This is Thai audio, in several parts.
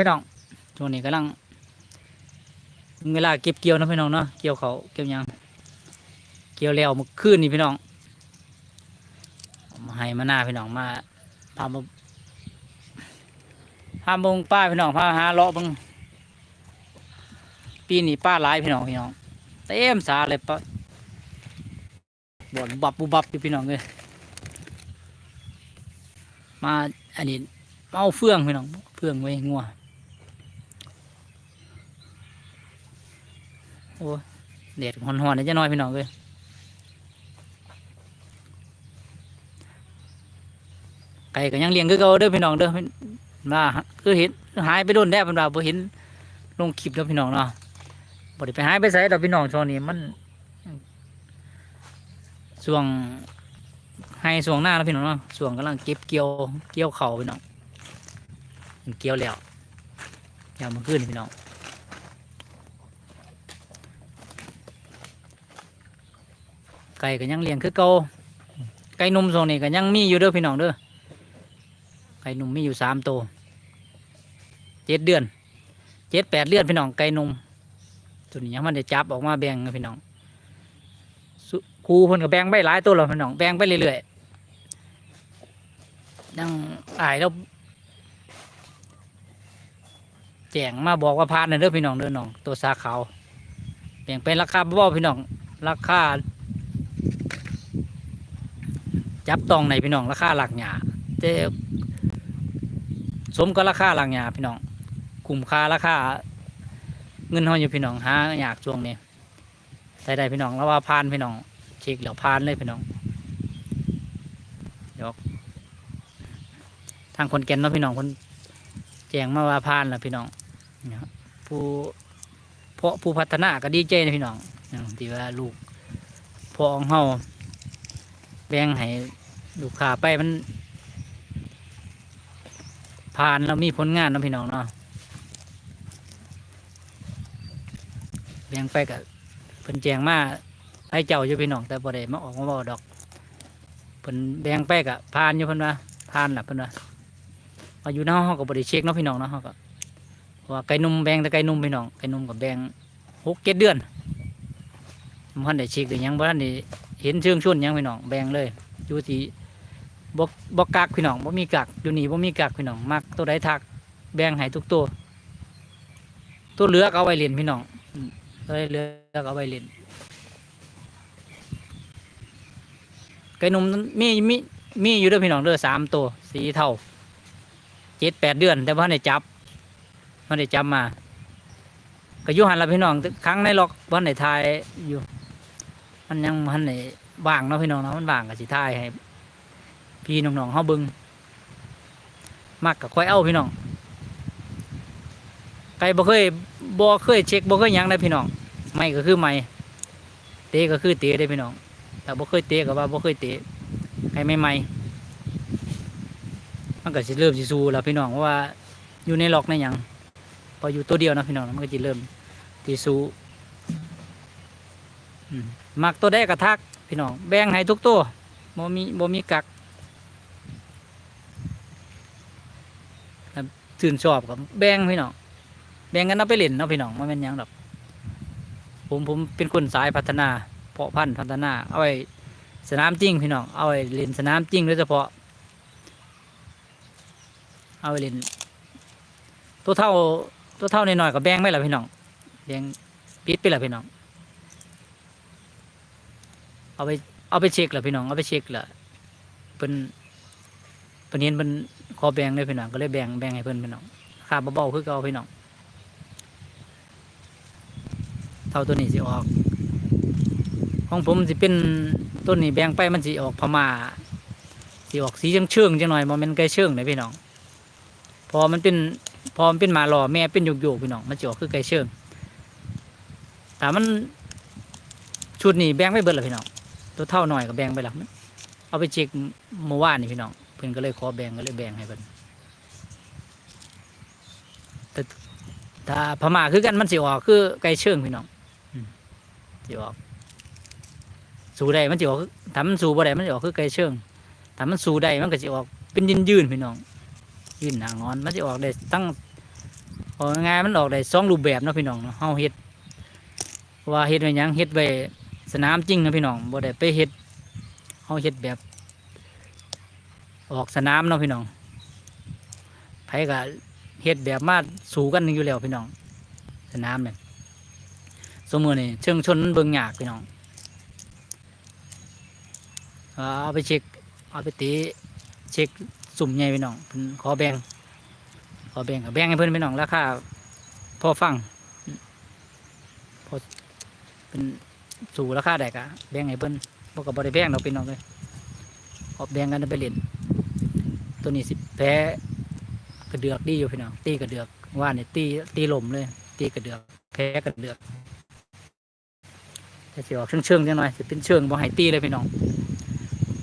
พี่น้องช่วงนี้กำลัง เวลาเก็บเกี่ยวนะพี่น้องเนาะเกี่ยวเขาเกี่ยวยังเกี่ยวแล้วมื่อคืนนี่พี่น้องมาให้มาหน้าพี่น้องมาพามาพาบงป้าพี่น้องพาหาเลาะบังปีนี้ป้าหลายพี่น้องพี่น้องเต็มสาเลยปะบ่นบับบุบับอยู่พี่น้องเลยมาอันนี้เอาเฟืองพี่น้องเฟืองไว้งัว อ้เด็ดหอนๆนี่จะน้อยพี่น้องเลยไก่ก็ยังเลี้ยงคือเก่าเด้อพี่น้องเด้อมาคือเห็นหายไปโดนแดดเป็นว่าบ่เห็นลงคลิปแล้วพี่น้องเนาะบ่ได้ไปหายไปไสดอกพี่น้องช่วงนี้มันช่วงให้ช่วงหน้าแล้วพี่น้องเนาะช่วงกำลังเก็บเกี่ยวเกี่ยวเข่าพี่น้องเกี่ยวแล้วยามมาขึ้นพี่น้อง ไก่ก็ยังเลี้ยงคือเก่าไก่นุ่มช่วงนี้ก็ยังมีอยู่เด้อพี่น้องเด้อไก่นุ่มมีอยู่สามตัวเจ็ดเดือนเจ็ดแปดเดือนพี่น้องไก่นุ่มตัวนี้ยังมันได้จับออกมาแบ่งนะพี่น้องครูเพิ่นก็แบ่งไปหลายตัวแล้วพี่น้องแบ่งไปเรื่อยๆยังอายแล้วแจ้งมาบอกว่าพานนะเด้อพี่น้องเด้อน้องตัวสาขาวแบ่งเป็นราคาบ่ๆพี่น้องราคา จับตองในพี่น้องราคาหลักหยาแต่สมกับราคาหลักหยาพี่น้องคุ้มค่าราคาเงินเฮาอยู่พี่น้องหาอยากช่วงนี้ได้ได้พี่น้องแล้วว่าพานพี่น้องเช็คแล้วพานเลยพี่น้องเดี๋ยวทางคนแก่นเนาะพี่น้องคนแจ้งมาว่าพานแล้วพี่น้องนะครับผู้เพาะผู้พัฒนาก็ดีใจนะพี่น้องที่ว่าลูกพอของเฮา แบ่งให้ลูกค้าไปมัน ผ่านแล้วมีผลงานเนาะพี่น้องเนาะแบ่งไปกับเพิ่นแจงมาให้เจ้าอยู่พี่น้องแต่บ่ได้มาออกมาบอกดอกเพิ่นแบ่งไปกับผ่านอยู่เพิ่นว่าผ่านล่ะเพิ่นว่าเอาอยู่ในห้องก็บ่ได้เช็คเนาะพี่น้องเนาะเฮาก็ว่าไก่นุ่มแบงแต่ไก่นุ่มพี่น้องไก่นุ่มก็แบงหกเจ็ดเดือนมันได้เช็คได้หยังบ่ทันได้ เห็นเชิงชวนยังพี่น้องแบ่งเลยอยู่ที่บ่บ่กักพี่น้องบ่มีกักอยู่นี่บ่มีกักพี่น้องมักตัวใดทัก แบ่งให้ทุกตัว ตัวเลือกเอาไว้เล่นพี่น้องตัวเลือกเอาไว้เล่นไก่นุ่มมีมีมีอยู่ด้อพี่น้องเด้อสามตัวสีเท่าเจ็ดแปดเดือน แต่ว่าได้จับว่าได้จับมาก็ยู่หันละพี่น้องครั้งในล็อกว่าได้ทายอยู่ มันยังมันได้ว่างเนาะพี่น้องเนาะมันว่างก็สิทายให้ พี่น้องๆเฮาเบิ่งมักก็ค่อยเอาพี่น้องไก่บ่เคยบ่เคยเช็คบ่เคยยังได้พี่น้องไม่ก็คือไม่เตะก็คือเตะได้พี่น้องแต่บ่เคยเตะก็ว่าบ่เคยเตะไก่ไม่ไม่มันก็สิเริ่มสิสู้แล้วพี่น้องเพราะว่าอยู่ในล็อกในยังพออยู่ตัวเดียวนะพี่น้องมันก็สิเริ่มสิสู้ อืมมักตัวได้กระทัก พี่น้องแบ่งให้ทุกตัวบ่มีบ่มีกักชื่นชอบกับแบ่งพี่น้องแบ่งกันเอาไปเล่นเนาะพี่น้องมันเป็นยังดอกผมผมเป็นคนสายพัฒนา เพาะพันธุ์พัฒนา เอาไว้สนามจริงพี่น้องเอาไว้เล่นสนามจริงโดยเฉพาะ เอาไว้เล่นตัวเท่าตัวเท่าน้อยๆกับแบ่งไม่ละพี่น้องแบ่งปิดไปละพี่น้อง เอาไปเอาไปเช็คละพี่น้องเอาไปเช็คละเป็นเป็นเห็นเป็นขอแบ่งเลยพี่น้องก็เลยแบ่งแบ่งให้เพื่อนพี่น้องค่าเบาๆคือเก่าพี่น้องเท่าตัวนี้สิออกของผมสิเป็นต้นนี้แบ่งไปมันสิออกพม่าสิออกสีเชื่องจังหน่อยมันเป็นไก่เชื่องเลยพี่น้อง พอมันเป็นพอมันเป็นมาหล่อแม่เป็นโยกๆพี่น้องมันจะออกคือไก่เชื่องแต่มันชุดนี้แบ่งไม่เบิดเลยพี่น้อง ตัวเท่าหน่อยก็แบ่งไปล้วเอาไปเช็คเมื่อวานนี่พี่น้องเพิ่นก็เลยขอแบ่งก็เลยแบ่งให้เพิ่นแต่ถ้าพม่าคือกันมันสิออกคือไก่เชิงพี่น้องสิออก สู้ได้มันสิออกถ้ามันสู้บ่ได้มันสิออกคือไก่เชิงถ้ามันสู้ได้มันก็สิออกเป็นยืนยืนพี่น้อง ยืนหางอนมันสิออกได้ตั้งอง่ายมันออกได้สองรูปแบบเนาะพี่น้องเนาะเฮาเฮ็ดว่าเฮ็ดไว้หยังเฮ็ดไว้ สนามจริงนะพี่น้องบ่ได้ไปเฮ็ดเฮาเฮ็ดแบบ ออกสนามเนาะพี่น้องไผก็เฮ็ดแบบมาสู่กันอยู่แล้วพี่น้อง สนามเนี่ยสมมือนี่เชิงชนมันเบิ่งหยากพี่น้องเอาไปเช็คเอาไปตีเช็คสุ่มใหญ่พี่น้องขอแบ่งขอแบ่งแบ่งให้เพิ่อนพี่น้องราคาพอฟังพอเป็น สู่ราคาได้ก็แบ่งให้เพิ่นบ่ก็บ่ได้แบ่งดอกพี่น้องเลยขอแบ่งกันไปเล่นตัวนี้สิแพ้กระเดือกดีอยู่พี่น้องตีกระเดือกว่าเนี่ยตีตีลมเลย ตีกระเดือก แพ้กระเดือกจะเสิออกเชิงๆจังหน่อยสิเป็นเชิงบ่ให้ตีเลยพี่น้อง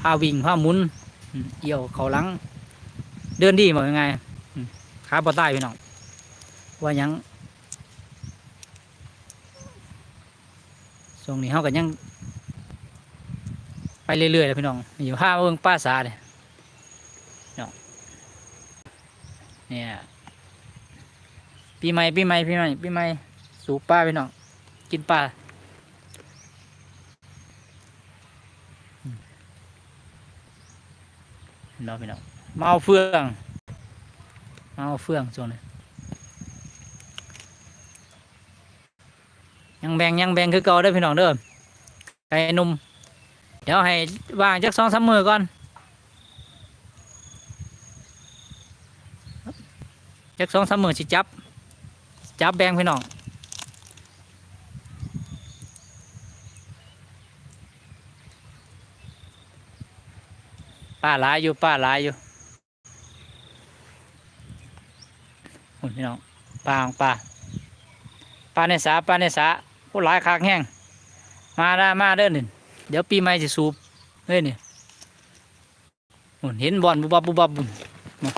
พาวิ่งพาหมุนเอี่ยวเขาลัง เดินดีบอกยังไงขาบ่ใต้พี่น้องว่ายัง ช่วงนี้เฮากันยัง ไปเรื่อยๆเลยพี่น้องอยู่ห้าเบิ่งป้าสาเลยพี่น้องเนี่ยปีใหม่ปีใหม่ปีใหม่ปีใหม่สู่ป้าพี่น้องกินปลาน้องพี่น้องเอาเฟืองเอาเฟืองช่วงนี้ ยังแบ่งยังแบ่งคือเก่าเด้อพี่น้องเด้อไก่นุ่มเดี๋ยวให้วางจักสองสามมือก่อนจักสองสามมือสิจับ จับแบงพี่น้องป้าหลายอยู่ป้าหลายอยู่หุ่นพี่น้องปลาของปลาปลาในสาปลาในสา ผู้หลายคากแห้งมาได้มาเด้อหนึ่งเดี๋ยวปีใหม่จะสูบเฮ้ยนี่งเห็นบอลบุบบับบุบบับบุญมา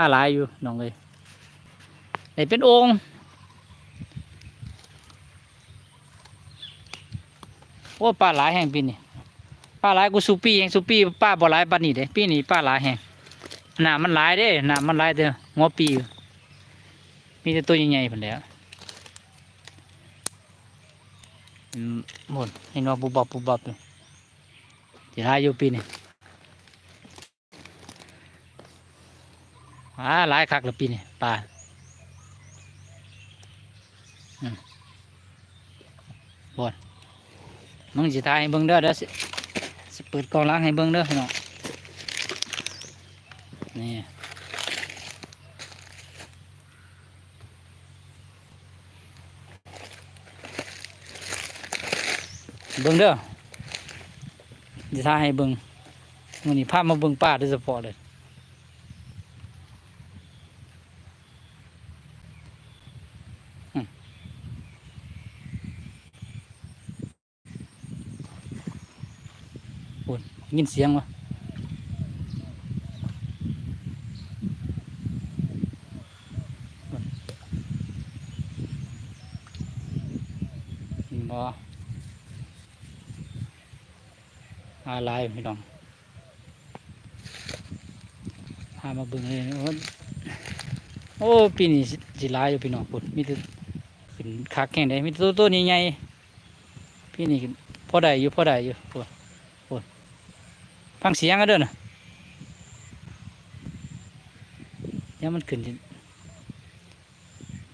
อะไรอยู่น้องเลยไหนเป็นองค์โอ้ปลาหลายแห่งปีนี่ปลาหลายกูสูปีแห่งสูปีป้าบ่หลายปานนี้เด้ปีนี้ปลาหลายแห่งหนามันหลายเด้หนามันหลายเด้อปีมีแต่ตัวใหญ่ๆผนแหล้ว อืม หมดเห็นว่าบุบบับบุบบับอยู่จะหาอยู่ปีนี้อ่าหลายคักละปีนี้ปลาอืมบดมึงจะทายให้เบิ่งเด้อเด้อสิสเปิดกองล้างให้เบิ่งเด้อพี่น้องนี่ เบิ้งเด้อจะทาให้เบิ้งมันนี้ภาพมาเบิ้งป่าโดยเฉพาะเลยอุ้ยยินเสียงวะบ่ อะไรพี่น้องพามาเบิ่งเลยโอ้ยโอ้ปีนี้สิลายอยู่พี่น้องพุ่นมีแต่ขึ้นคักแข่งได้มีต่ตัวตัวใหญ่ๆพี่นี่พอได้อยู่พอได้อยู่พุ่นพุ่นฟังเสียงกันเด้อนะเดี๋ยมันขึ้นสิ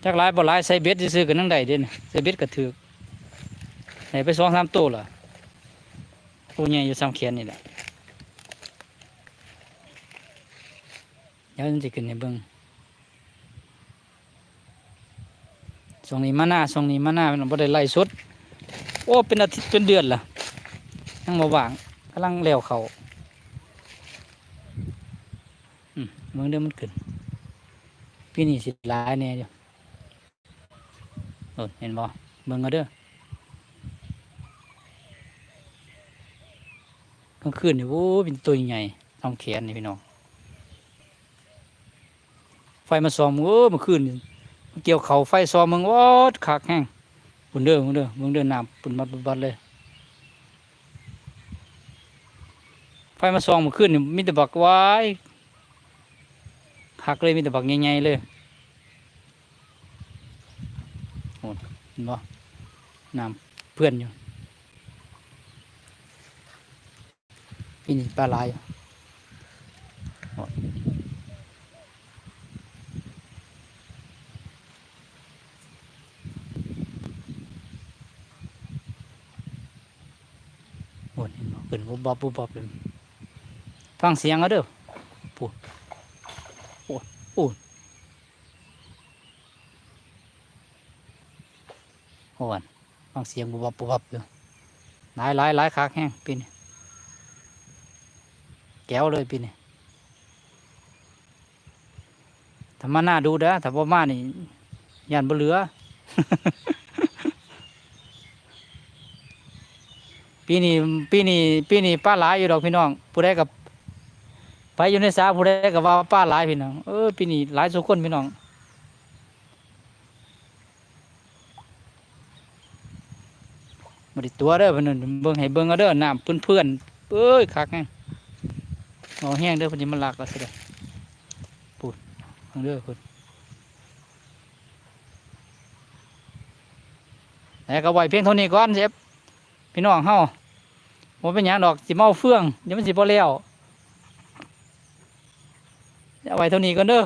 จักลายบ่ลายใส่เบ็ดซื้อกันนั่งได้เด้น่ะใส่เบ็ดก็ถือกใส่ไปสองสามตัวล่ะ ตัวใหญ่อยู่ซ้ำแขนนี่แหละเดี๋ยวมันจะขึ้นในเบิ้งช่วงนี้มาหน้าช่วงนี้มาหน้ามันบ่ได้ไล่สดโอ้ เป็นอาทิตย์เป็นเดือนละยังมาว่างกำลังเลี้ยวเขาอืมเมืองเดิมมันขึ้นปีนี้สิหลายแน่อยู่โอ้เห็นบ่เบิ่งเอาเด้อ กลางคืนนี่โอ้เป็นตัวใหญ่ทำแขนนี่พี่น้องไฟมาซ้อมโอ้มื่อคืนเกี่ยวเขาไฟซ้อมมึงวอดขากแห้งปุ่นเด้อมึงเด้อมึงเด้อน้ำปุ่นมาบุบัดเลย ไฟมาซ้อมมื่อคืนนี่มีแต่บักไว้คักเลยมีแต่บักใหญ่ๆเลยโหนเห็นบ่น้ำเพื่อนอยู่ ปีนี้ปลาลายโหนโหนเห็นบ่ขึ้นบุบบับบุบบับเลยฟังเสียงเอาเด้อปูดโอ้ยโอ้ยโหนฟังเสียงบุบบับบุบบับอยู่หลายหลายหลายคักแห้งปีนี้ แก้วเลยปีนี้ถ้ามาหน้าดูเด้อถ้าบ่มานี่ยันบ่เหลือ ปีนี้ปีนี้ปีนี้ป้าหลายอยู่ดอกพี่น้อง ผู้ใดกับไปอยู่ในสาผู้ใดกับว่าป้าหลายพี่น้อง เออปีนี้หลายสุคนพี่น้องมาดิตัวเด้อพิ่นนะเบิ่งให้เบิ่งเอาเด้อน้ำเพื่อนๆเอ้ยคักแฮ งเอาแห้งเด้อพอดีมันหลักแล้วสิเด้อปูดเบิ่งเด้อคุณแล้วก็ไว้เพียงเท่านี้ก่อนเชฟพี่น้องเฮาบ่เป็นหยังดอกสิเมาเฟื่องเดี๋ยวมันสิบ่เลี้ยวเอาไว้เท่านี้ก่อนเด้อ